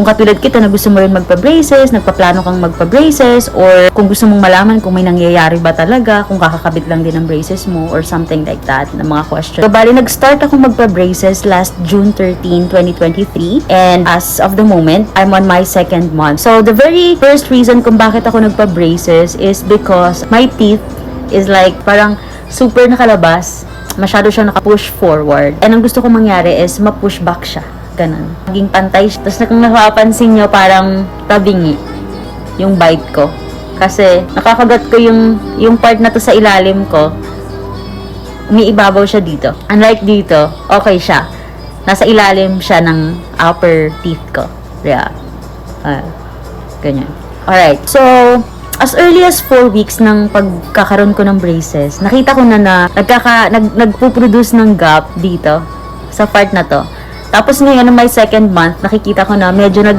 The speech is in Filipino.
Kung katulad kita na gusto mo rin magpa-braces, nagpaplano kang magpa-braces, or kung gusto mong malaman kung may nangyayari ba talaga, kung kakakabit lang din ang braces mo, or something like that, na mga question. So, bali, nag-start ako magpa-braces last June 13, 2023. And as of the moment, I'm on my second month. So, the very first reason kung bakit ako nagpa-braces is because my teeth is like parang super nakalabas. Masyado siya naka-push forward. And ang gusto ko mangyari is ma-push back siya. Ganun. Maging pantay siya. Tapos kung napapansin nyo, parang tabingi yung bite ko. Kasi nakakagat ko yung, yung part na to sa ilalim ko. Umiibabaw siya dito. Unlike dito, okay siya. Nasa ilalim siya ng upper teeth ko. Yeah. Ah, ganyan. Alright. So, as early as 4 weeks ng pagkakaroon ko ng braces, nakita ko na na nagkaka, nag, nagpo-produce ng gap dito sa part na to. Tapos ngayon, ng my second month, nakikita ko na medyo nag